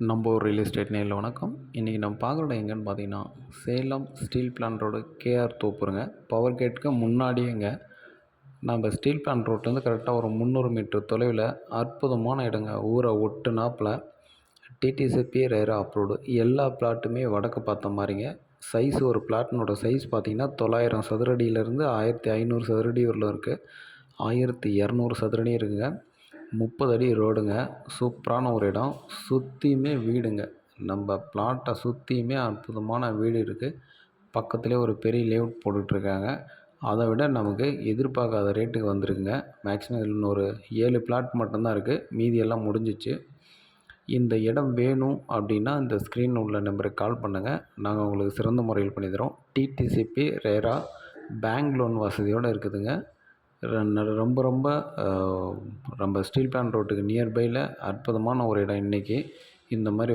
நம்ம ஒரு real estate நேரில் வணக்கம். இன்றைக்கி நம்ம பார்க்குற இடம் எங்கேன்னு பார்த்தீங்கன்னா Salem steel plant road KR தோப்புருங்க. Power கேட்டுக்கு முன்னாடியேங்க. நம்ம ஸ்டீல் பிளான்ட் ரோட்லேருந்து கரெக்டாக ஒரு முந்நூறு மீட்டர் தொலைவில் அற்புதமான இடங்க. ஊரை ஒட்டுனாப்பில் டிடிசிபி ரேரா அப்ரோடு எல்லா பிளாட்டுமே வடக்கு பார்த்த மாதிரிங்க. சைஸ் ஒரு பிளாட்டினோட சைஸ் பார்த்தீங்கன்னா தொள்ளாயிரம் சதுரடியிலேருந்து ஆயிரத்தி ஐநூறு சதுரடி வரலும் இருக்குது ஆயிரத்தி இரநூறு சதுரடி இருக்குங்க. முப்பது அடி ரோடுங்க. சூப்பரான ஒரு இடம். சுற்றியுமே வீடுங்க. நம்ம பிளாட்டை சுற்றியுமே அற்புதமான வீடு இருக்குது பக்கத்துலேயே ஒரு பெரிய லேஅவுட் போட்டுட்ருக்காங்க. அதை விட நமக்கு எதிர்பார்க்காத ரேட்டுக்கு வந்திருக்குங்க. மேக்ஸிமம் இதில் இன்னொரு ஏழு பிளாட் மட்டும்தான் இருக்குது மீதி எல்லாம் முடிஞ்சிச்சு. இந்த இடம் வேணும் அப்படின்னா இந்த ஸ்க்ரீன் உள்ள நம்பருக்கு கால் பண்ணுங்கள் நாங்கள் உங்களுக்கு சிறந்த முறையில் பண்ணி தரோம். டிடிசிபி ரேரா பேங்க் லோன் வசதியோடு இருக்குதுங்க. ரொம்ப ரொம்ப நம்ம ஸ்டீல் பிளான்ட் ரோட்டுக்கு நியர்பையில் அற்புதமான ஒரு இடம் இன்றைக்கி இந்த மாதிரி